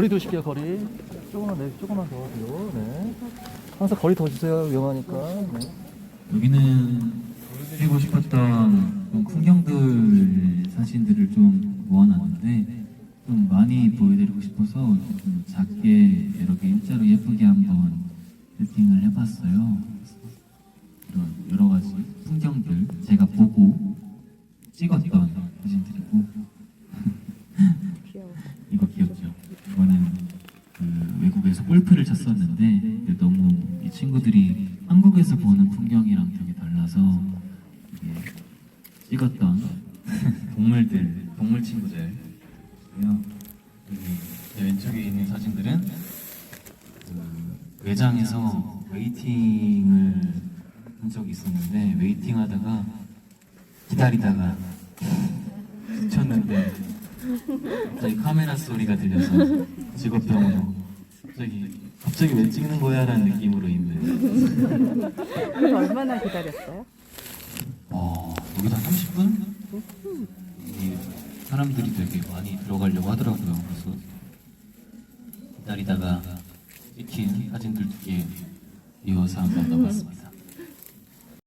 거리 두실게요 거리 조금만 네 조금만 더 뒤로 네 항상 거리 더 주세요 위험하니까 네. 여기는 보여드리고 싶었던 그런 풍경들 사진들을 좀 모아놨는데 좀 많이 보여드리고 싶어서 좀 작게 이렇게 일자로 예쁘게 한번 세팅을 해봤어요. 이런 여러 가지 풍경들 제가 보고 찍었던 사진들이고 귀여워. 이거 그 외국에서 골프를 쳤었는데 너무 이 친구들이 한국에서 보는 풍경이랑 되게 달라서 찍었던 동물들, 동물. 여기 제 왼쪽에 있는 사진들은 그 외장에서 웨이팅을 한 적이 있었는데 웨이팅 하다가 기다리다가 쳤는데 갑자기 카메라 소리가 들려서 직업병으로 갑자기 갑자기 왜 찍는 거야라는 느낌으로 있는 얼마나 기다렸어요? 어 여기다 30분? 이 사람들이 되게 많이 들어가려고 하더라고요 그래서 기다리다가 찍힌 사진들 두 개 이어서 한번 넣어봤습니다